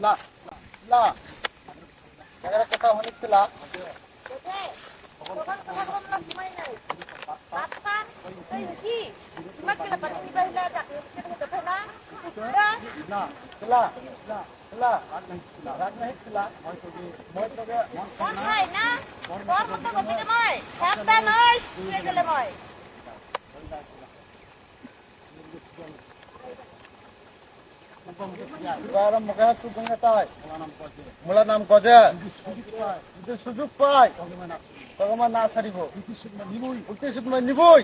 লা লা এগারো কথা হয়েছিল না। লা লা লা রাত না হয়েছিল হয়তো যে মই মোলা নাম গজে। যদি সুযোগ পাই। তখন না ছাড়িব। সুযোগ নিবই।